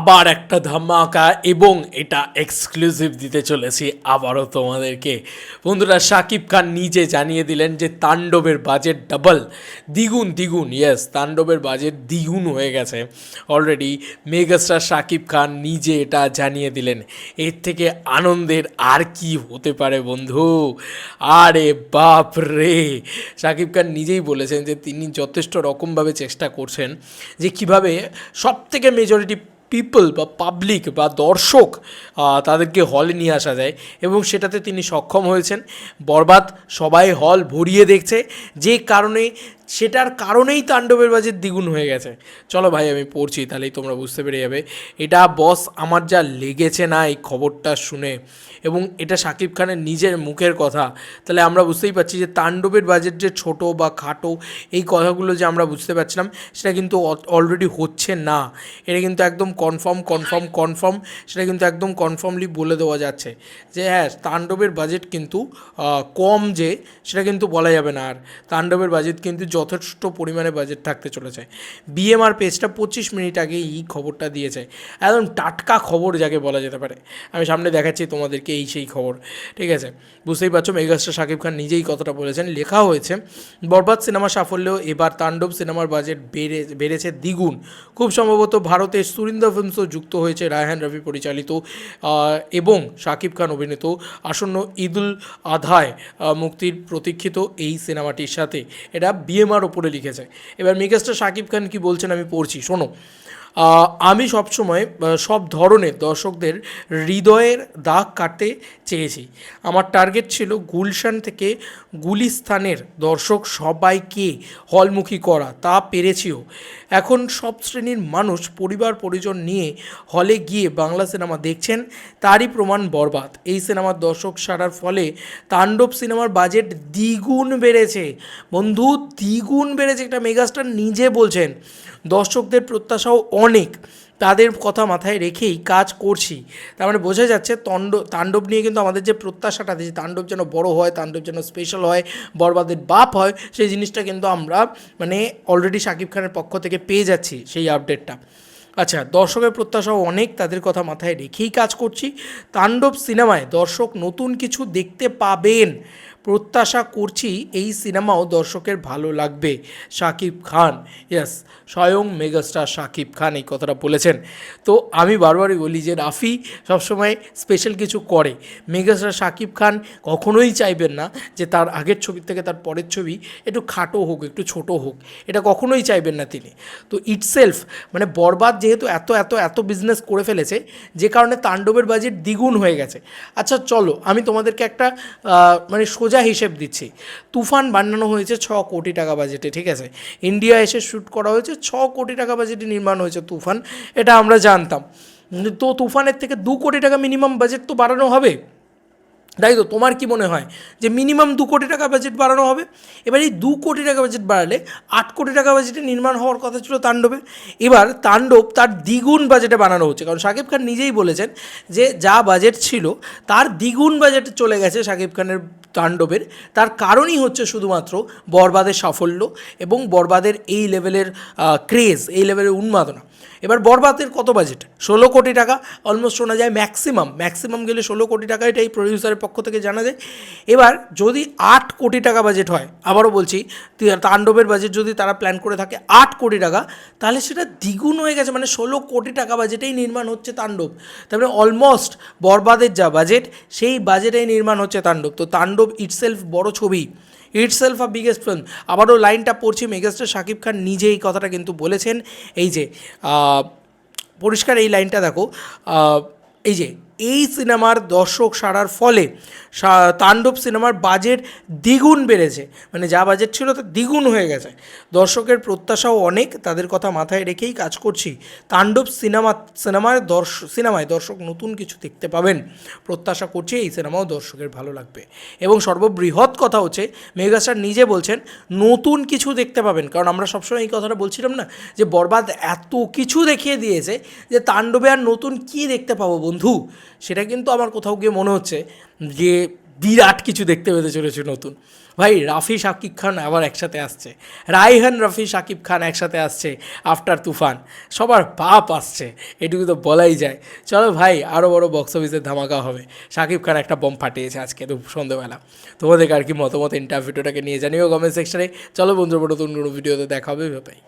আবার একটা ধামাকা এবং এটা এক্সক্লুসিভ দিতে চলেছি আবারও তোমাদেরকে। বন্ধুরা শাকিব খান নিজে জানিয়ে দিলেন যে তাণ্ডবের বাজেট ডাবল দ্বিগুণ দ্বিগুণ ইয়েস তাণ্ডবের বাজেট দ্বিগুণ হয়ে গেছে। অলরেডি মেগাস্টার শাকিব খান নিজে এটা জানিয়ে দিলেন। এর থেকে আনন্দের আর কি হতে পারে বন্ধু? আরে বাপ রে শাকিব খান নিজেই বলেছেন যে তিনি যথেষ্ট রকমভাবে চেষ্টা করছেন যে কীভাবে সব থেকে মেজরিটি পিপল বা পাবলিক বা দর্শক তাদেরকে হলে নিয়ে আসা যায় এবং সেটাতে তিনি সক্ষম হয়েছেন। বরবাদ সবাই হল ভরিয়ে দেখছে। যে কারণে সেটার কারণেই তাণ্ডবের বাজেট দ্বিগুণ হয়ে গেছে। চলো ভাই, আমি পড়ছি, তাহলেই তোমরা বুঝতে পেরে যাবে। এটা বস আমার যা লেগেছে না এই খবরটা শুনে এবং এটা শাকিব খানের নিজের মুখের কথা, তাহলে আমরা বুঝতেই পারছি যে তাণ্ডবের বাজেট যে ছোট বা খাটো এই কথাগুলো যে আমরা বুঝতে পারছিলাম, সেটা কিন্তু অলরেডি হচ্ছে না। এটা কিন্তু একদম কনফার্ম কনফার্ম কনফার্ম সেটা কিন্তু একদম কনফার্মলি বলে দেওয়া যাচ্ছে যে হ্যাঁ তাণ্ডবের বাজেট কিন্তু কম যে, সেটা কিন্তু বলা যাবে না। আর তাণ্ডবের বাজেট কিন্তু যথেষ্ট পরিমাণে বাজেট থাকতে চলেছে। বিএমআর পেজটা পঁচিশ মিনিট আগে এই খবরটা দিয়েছে। একদম টাটকা খবর যাকে বলা যেতে পারে। আমি সামনে দেখাচ্ছি তোমাদেরকে এই সেই খবর, ঠিক আছে? বুঝতেই পারছ, মেগাস্টার শাকিব খান নিজেই কথাটা বলেছেন। লেখা হয়েছে, বরবাদ সিনেমা সাফল্যেও এবার তাণ্ডব সিনেমার বাজেট বেড়ে, বেড়েছে দ্বিগুণ। খুব সম্ভবত ভারতের সুরিন্দর ফিল্মসও যুক্ত হয়েছে রায়হান রবি পরিচালিত এবং শাকিব খান অভিনীত আসন্ন ঈদুল আধায় মুক্তির প্রতীক্ষিত এই সিনেমাটির সাথে। এটা বিএমআর ওপরে লিখেছে। এবার মেগাস্টার শাকিব খান কি বলছেন আমি পড়ছি শোনো। আমি সবসময় সব ধরনের দর্শকদের হৃদয়ের দাগ কাটতে চেয়েছি। আমার টার্গেট ছিল গুলশান থেকে গুলিস্তানের দর্শক সবাইকে হলমুখী করা, তা পেরেছিও। এখন সব শ্রেণির মানুষ পরিবার পরিজন নিয়ে হলে গিয়ে বাংলা সিনেমা দেখছেন, তারই প্রমাণ বরবাদ। এই সিনেমার দর্শক সারার ফলে তাণ্ডব সিনেমার বাজেট দ্বিগুণ বেড়েছে। বন্ধু, দ্বিগুণ বেড়েছে। একটা মেগাস্টার নিজে বলছেন, দর্শকদের প্রত্যাশাও অনেক। তাদের কথা মাথায় রেখেই কাজ করছি। তার মানে বোঝা যাচ্ছে তণ্ড তাণ্ডব নিয়ে কিন্তু আমাদের যে প্রত্যাশাটা যে তাণ্ডব যেন বড় হয়, তাণ্ডব যেন স্পেশাল হয়, বরবাদের বাপ হয়, সেই জিনিসটা কিন্তু আমরা মানে অলরেডি শাকিব খানের পক্ষ থেকে পেয়ে যাচ্ছি সেই আপডেটটা আচ্ছা দর্শকের প্রত্যাশাও অনেক, তাদের কথা মাথায় রেখেই কাজ করছি। তাণ্ডব সিনেমায় দর্শক নতুন কিছু দেখতে পাবেন। প্রত্যাশা করছি এই সিনেমাও দর্শকের ভালো লাগবে। শাকিব খান ইয়েস স্বয়ং মেগাস্টার শাকিব খান এই কথাটা বলেছেন। তো আমি বারবারই বলি যে রাফি সবসময় স্পেশাল কিছু করে। মেগাস্টার শাকিব খান কখনোই চাইবেন না যে তার আগের ছবি থেকে তার পরের ছবি একটু খাটো হোক, একটু ছোট হোক। এটা কখনোই চাইবেন না তিনি। তো ইটসেলফ মানে বরবাদ যেহেতু এত এত এত বিজনেস করে ফেলেছে, যে কারণে তাণ্ডবের বাজেট দ্বিগুণ হয়ে গেছে। আচ্ছা চলো, আমি তোমাদেরকে একটা মানে হিসেব দিচ্ছি। তুফান বানানো হয়েছে ছ কোটি টাকা বাজেটে ঠিক আছে? ইন্ডিয়া এসে শ্যুট করা হয়েছে ছ কোটি টাকা বাজেটে নির্মাণ হয়েছে তুফান, এটা আমরা জানতাম। তো তুফানের থেকে দু কোটি টাকা মিনিমাম বাজেট তো বাড়ানো হবে। তাই তো, তোমার কি মনে হয় যে মিনিমাম দু কোটি টাকা বাজেট বাড়ানো হবে? এবার এই দু কোটি টাকা বাজেট বাড়ালে আট কোটি টাকা বাজেটে নির্মাণ হওয়ার কথা ছিল তাণ্ডবে। এবার তাণ্ডব তার দ্বিগুণ বাজেটে বানানো হচ্ছে। কারণ শাকিব খান নিজেই বলেছেন যে যা বাজেট ছিল, তার দ্বিগুণ বাজেটে চলে গেছে শাকিব খানের তাণ্ডবের। তার কারণই হচ্ছে শুধুমাত্র বরবাদের সাফল্য এবং বরবাদের এই লেভেলের ক্রেজ এই লেভেলের উন্মাদনা। এবার বরবাদের কত বাজেট ষোলো কোটি টাকা অলমোস্ট শোনা যায় ম্যাক্সিমাম ম্যাক্সিমাম গেলে ষোলো কোটি টাকা, এটা এই প্রডিউসারের পক্ষ থেকে জানা যায়। এবার যদি আট কোটি টাকা বাজেট হয়, আবারও বলছি তাণ্ডবের বাজেট যদি তারা প্ল্যান করে থাকে আট কোটি টাকা, তাহলে সেটা দ্বিগুণ হয়ে গেছে মানে ষোলো কোটি টাকা বাজেটেই নির্মাণ হচ্ছে তাণ্ডব। তারপরে অলমোস্ট বরবাদের যা বাজেট সেই বাজেটেই নির্মাণ হচ্ছে তাণ্ডব। তো তাণ্ডব ইটসেলফ বড় ছবি। ইটসেলফ আ বিগেস্ট ফিল্ম আবারও লাইনটা পড়ছি মেগাস্টার শাকিব খান নিজে এই কথাটা কিন্তু বলেছেন। এই যে পরিষ্কার এই লাইনটা দেখো এই যে এই সিনেমার দর্শক সারার ফলে তাণ্ডব সিনেমার বাজেট দ্বিগুণ বেড়েছে। মানে যা বাজেট ছিল তা দ্বিগুণ হয়ে গেছে। দর্শকের প্রত্যাশাও অনেক, তাদের কথা মাথায় রেখেই কাজ করছি। তাণ্ডব সিনেমা, সিনেমার দর্শ, সিনেমায় দর্শক নতুন কিছু দেখতে পাবেন। প্রত্যাশা করছি এই সিনেমাও দর্শকের ভালো লাগবে। এবং সর্ববৃহৎ কথা হচ্ছে, মেগাস্টার নিজে বলছেন, নতুন কিছু দেখতে পাবেন। কারণ আমরা সবসময় এই কথাটা বলছিলাম না, যে বরবাদ এত কিছু দেখিয়ে দিয়েছে যে তাণ্ডবে আর নতুন কী দেখতে পাবো বন্ধু? সেটা কিন্তু আমার কোথাও গিয়ে মনে হচ্ছে যে বিরাট কিছু দেখতে পেতে চলেছে নতুন। ভাই, রাফি শাকিব খান আবার একসাথে আসছে। রাইহান রাফি শাকিব খান একসাথে আসছে আফটার তুফান। সবার পাপ আসছে, এটুকু তো বলাই যায়। চলো ভাই আরও বড় বক্স অফিসের ধামাকা হবে। শাকিব খান একটা বম ফাটিয়েছে আজকে তো সন্ধ্যেবেলা তোমাদের আর কি মতামত? ইন্টারভিউটাকে নিয়ে জানিও কমেন্ট সেকশনে চলো বন্ধুরা, নতুন কোনো ভিডিওতে দেখা হবে ভাই